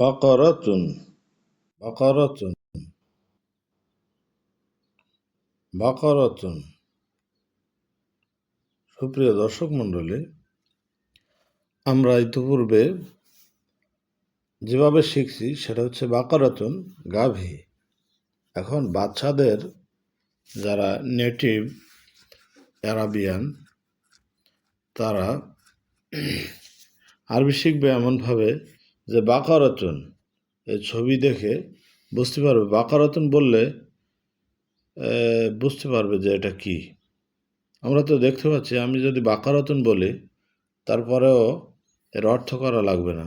বাকারাতুন বাকারাতুন বাকারাতুন সুপ্রিয় দর্শক মণ্ডলী, আমরা ইতিপূর্বে যেভাবে শিখছি সেটা হচ্ছে বাকারাতুন, গাভী। এখন বাচ্চাদের যারা নেটিভ অ্যারাবিয়ান, তারা আরবি শিখবে এমনভাবে যে বাকারাতুন এই ছবি দেখে বুঝতে পারবে। বাকারাতুন বললে বুঝতে পারবে যে এটা কি। আমরা তো দেখতে পাচ্ছি, আমি যদি বাকারাতুন বলি, তারপরেও এর অর্থ করা লাগবে না।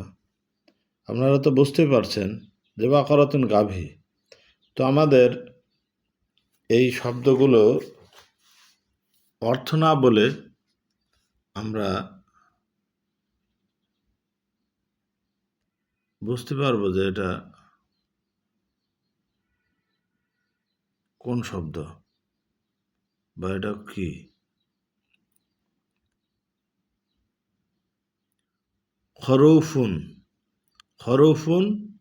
আপনারা তো বুঝতেই পারছেন যে বাকারাতুন গাভী। তো আমাদের এই শব্দগুলো অর্থ না বলে আমরা বুঝতে পারব যে এটা কোন শব্দ বা এটা কি? খরৌফুন খরৌফুন,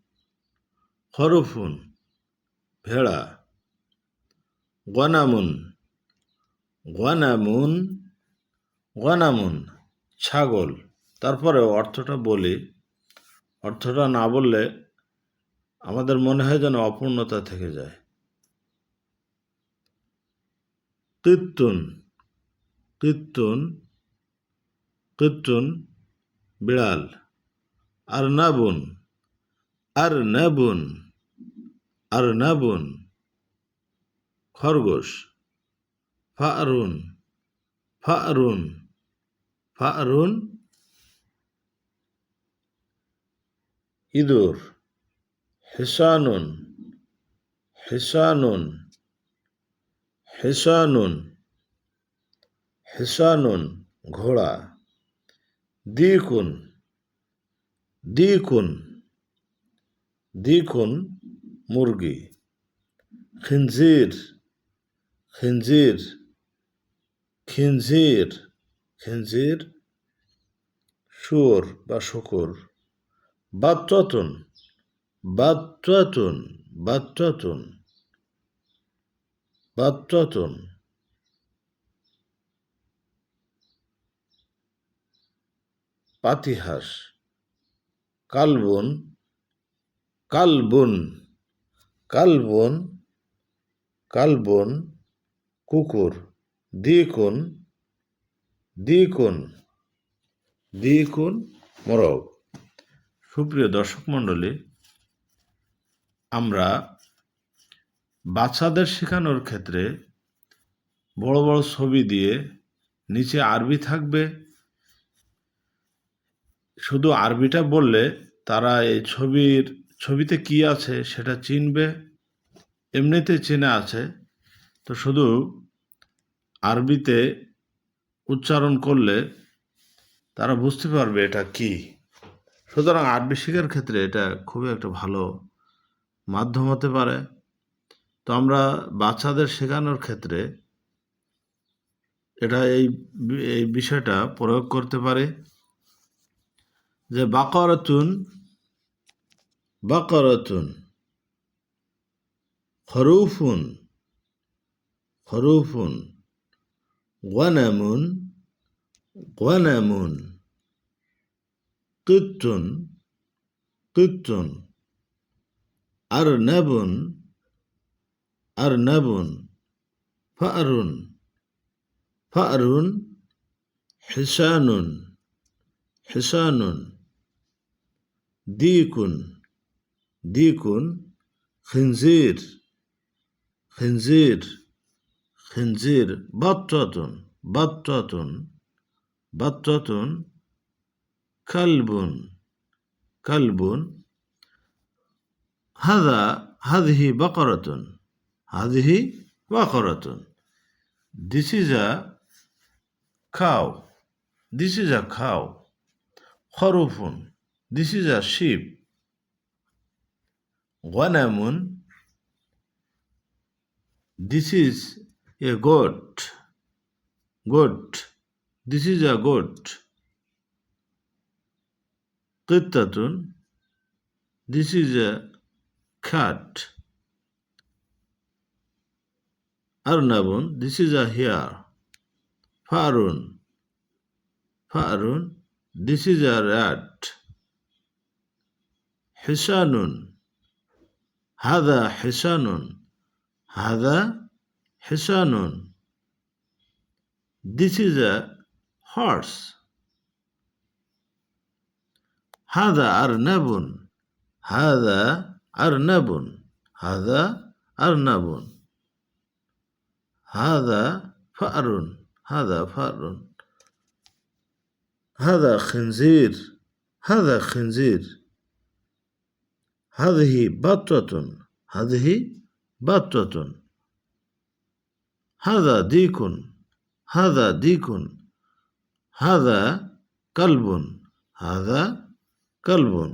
খরফুন, ভেড়া, গনামুন গনামুন গনামুন, ছাগল। তারপরে অর্থটা বলি। অর্থটা না বললে আমাদের মনে হয় যেন অপূর্ণতা থেকে যায়। তিত্তুন তিত্তুন তিত্তুন, বিড়াল। আর না নাবুন আর নাবুন আর না নাবুন খরগোশ, ফারুন ফারুন ফারুন। ইঁদুর, হেসানুন হেসানুন হেসানুন হেসানুন ঘোড়া দ্বিকুন দ্বিকুন দ্বিকুন মুরগি, খিনজির খিনজির খিনজির খিনজির, শুয়োর বা শুকুর। বাচ্চাতুন বাচ্চাতুন বাচ্চাতুন বাচ্চাতুন পাতিহাস কালবন কালবন কালবন কালবন কুকুর দ্বিগুণ দ্বিগুণ দ্বিগুণ মোরগ। সুপ্রিয় দর্শক মণ্ডলী, আমরা বাচ্চাদের শেখানোর ক্ষেত্রে বড় বড় ছবি দিয়ে নিচে আরবি থাকবে। শুধু আরবিটা বললে তারা এই ছবির, ছবিতে কি আছে সেটা চিনবে, এমনিতে চেনা আছে। তো শুধু আরবিতে উচ্চারণ করলে তারা বুঝতে পারবে এটা কি। সুতরাং আরবি শেখার ক্ষেত্রে এটা খুবই একটা ভালো মাধ্যম হতে পারে। তো আমরা বাচ্চাদের শেখানোর ক্ষেত্রে এটা এই এই বিষয়টা প্রয়োগ করতে পারে যে বাকরাতুন বাকরাতুন, খরুফুন খরুফুন, গনামুন গনামুন। কিত্তুন কিত্তুন আরনাবুন আরনাবুন ফারুন ফারুন হিসানুন হিসানুন দিকুন দিকুন খিনজির খিনজির খিনজির বাচ্চাতুন বাচ্চাতুন বাচ্চাতুন কালবুন কালবুন হাদা হাদহি বাকরাতুন হাদহি বাকরাতুন দিস ইজ আ খাও দিস ইজ আ খাও খরুফুন this is a sheep গনামুন this is a goat goat this is a goat qittatun. This is a cat. Arnabun. This is a hare. Farun. Farun. This is a rat. Hisanun. هذا حسان هذا حسان This is a horse. هذا أرنب هذا أرنب هذا أرنب. هذا فأر هذا فأر. هذا خنزير هذا خنزير. هذه بطة هذه بطة هذا ديك هذا ديك. هذا كلب هذا কালবন।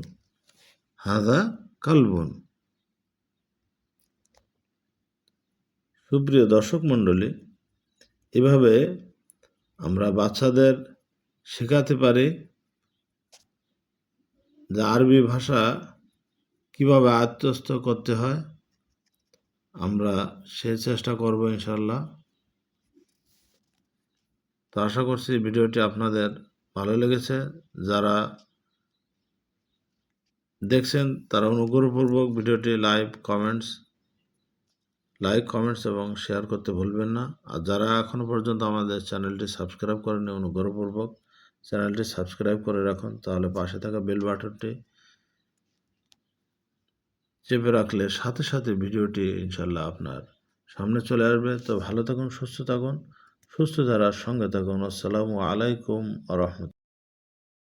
হাদা কালবন। সুপ্রিয় দর্শক মণ্ডলী, এভাবে আমরা বাচ্চাদের শেখাতে পারি যে আরবি ভাষা কীভাবে আত্মস্ত করতে হয়। আমরা সে চেষ্টা করব ইনশাল্লাহ তো আশা করছি ভিডিওটি আপনাদের ভালো লেগেছে। যারা দেখছেন তারা অনুগ্রহপূর্বক ভিডিওটি লাইভ কমেন্টস লাইক কমেন্টস এবং শেয়ার করতে ভুলবেন না। আর যারা এখনও পর্যন্ত আমাদের চ্যানেলটি সাবস্ক্রাইব করেনি অনুগ্রহপূর্বক চ্যানেলটি সাবস্ক্রাইব করে রাখুন। তাহলে পাশে থাকা বেল বাটনটি চেপে রাখলে সাথে সাথে ভিডিওটি ইনশাল্লাহ আপনার সামনে চলে আসবে। তো ভালো থাকুন, সুস্থ থাকুন, সুস্থ ধারার সঙ্গে থাকুন। আসসালামু আলাইকুম রহমত